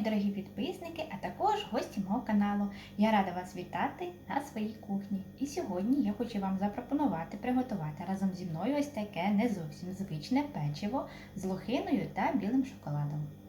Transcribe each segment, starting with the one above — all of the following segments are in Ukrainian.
дорогі підписники, а також гості мого каналу. Я рада вас вітати на своїй кухні. І сьогодні я хочу вам запропонувати приготувати разом зі мною ось таке не зовсім звичне печиво з лохиною та білим шоколадом.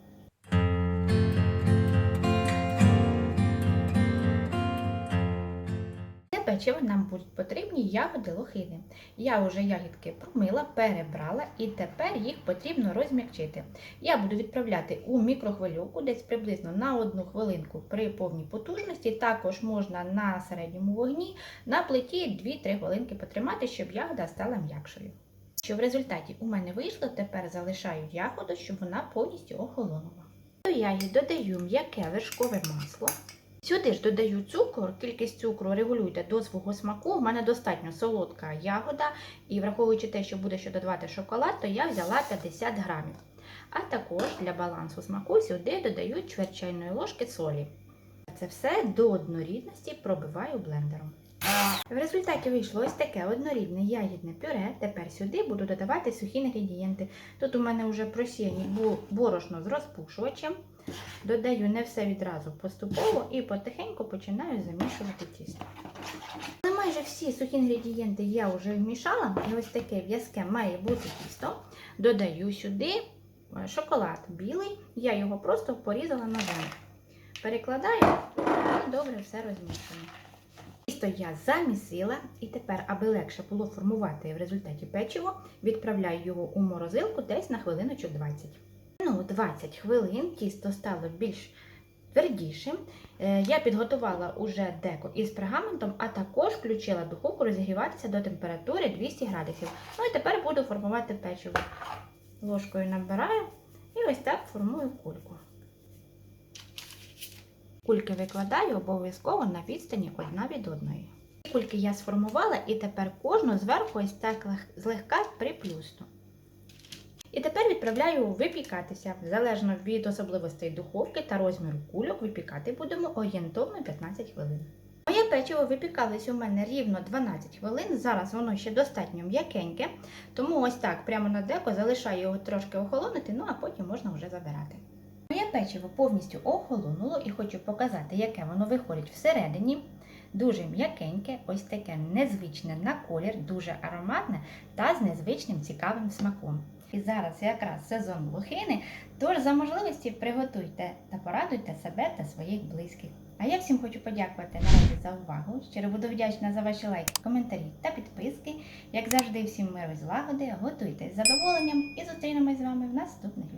Для печива нам будуть потрібні ягоди лохини. Я вже ягідки промила, перебрала і тепер їх потрібно розм'якчити. Я буду відправляти у мікрохвильовку десь приблизно на одну хвилинку при повній потужності. Також можна на середньому вогні на плиті 2-3 хвилинки потримати, щоб ягода стала м'якшою. Що в результаті у мене вийшло, тепер залишаю ягоду, щоб вона повністю охолонула. До ягід додаю м'яке вершкове масло. Сюди ж додаю цукор, кількість цукру регулюйте до свого смаку. У мене достатньо солодка ягода, і враховуючи те, що буде ще додавати шоколад, то я взяла 50 грамів. А також для балансу смаку сюди додаю чверть чайної ложки солі. Це все до однорідності пробиваю блендером. В результаті вийшло ось таке однорідне ягідне пюре. Тепер сюди буду додавати сухі інгредієнти. Тут у мене вже просіяні борошно з розпушувачем. Додаю не все відразу поступово і потихеньку починаю замішувати тісто. Але майже всі сухі інгредієнти я вже вмішала, і ось таке в'язке має бути тісто. Додаю сюди е, шоколад білий, я його просто порізала ножем. Перекладаю і добре все розмішую. Тісто я замісила, і тепер, аби легше було формувати в результаті печиво, відправляю його у морозилку десь на хвилиночок 20. Ну, 20 хвилин тісто стало більш твердішим. Е, Я підготувала уже деко із пергаментом, а також включила духовку розігріватися до температури 200 градусів. Ну і тепер буду формувати печиво. Ложкою набираю і ось так формую кульку. Кульки викладаю обов'язково на відстані одна від одної. Кульки я сформувала і тепер кожну зверху ось так злегка приплюсну. І тепер відправляю випікатися. Залежно від особливостей духовки та розміру кульок, випікати будемо орієнтовно 15 хвилин. Моє печиво випікалось у мене рівно 12 хвилин. Зараз воно ще достатньо м'якеньке, тому ось так прямо на деко залишаю його трошки охолонути, ну а потім можна вже забирати. Моє печиво повністю охолонуло і хочу показати, яке воно виходить всередині. Дуже м'якеньке, ось таке незвичне на колір, дуже ароматне та з незвичним цікавим смаком. І зараз якраз сезон лохини, тож за можливості приготуйте та порадуйте себе та своїх близьких. А я всім хочу подякувати наразі за увагу. Щиро буду вдячна за ваші лайки, коментарі та підписки. Як завжди, всім миру і злагоди, готуйте з задоволенням і зустрінемось з вами в наступних